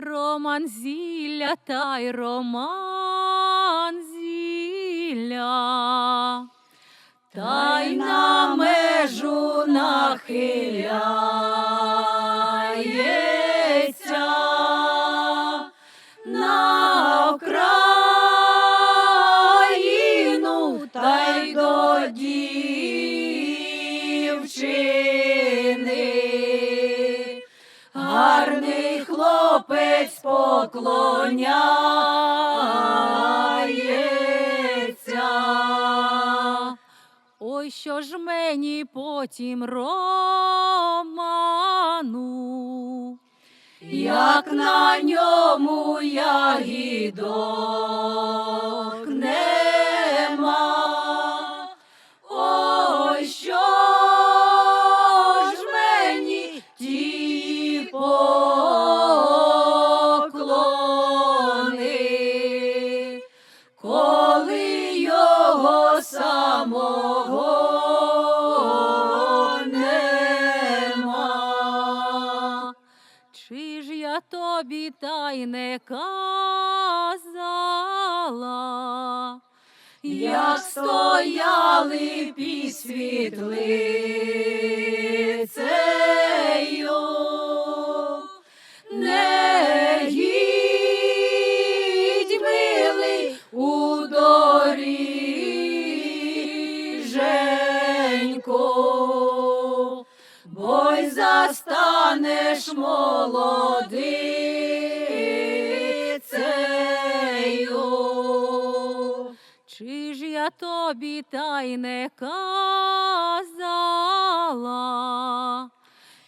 Роман зілля та й роман зілля. Та на межу нахиляється, на Україну та й до. Поклоняється. Ой, що ж мені потім роману, як на ньому нема. Самого нема. Чи ж я тобі та й не казала, як стояли світлицею, й застанеш молодицею. Чи ж я тобі та й не казала,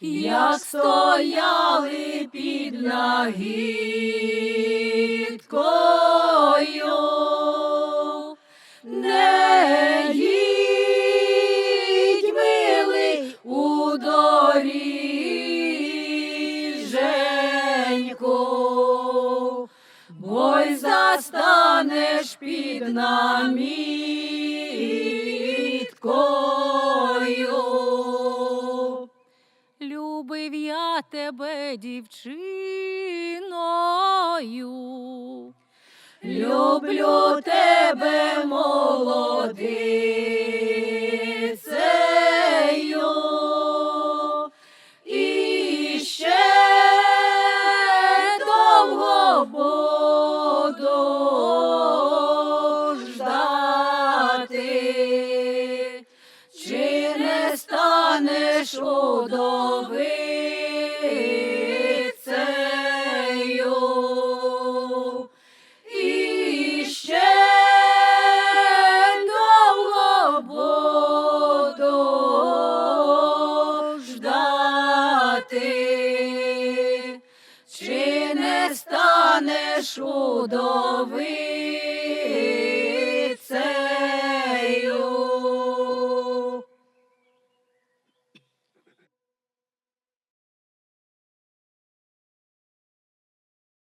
як стояли під нагідкою, й застанеш під наміткою. Любив я тебе, дівчиною. Люблю тебе, молодицею. Станеш удовицею. І ще довго буду ждати, чи не станеш удовицею.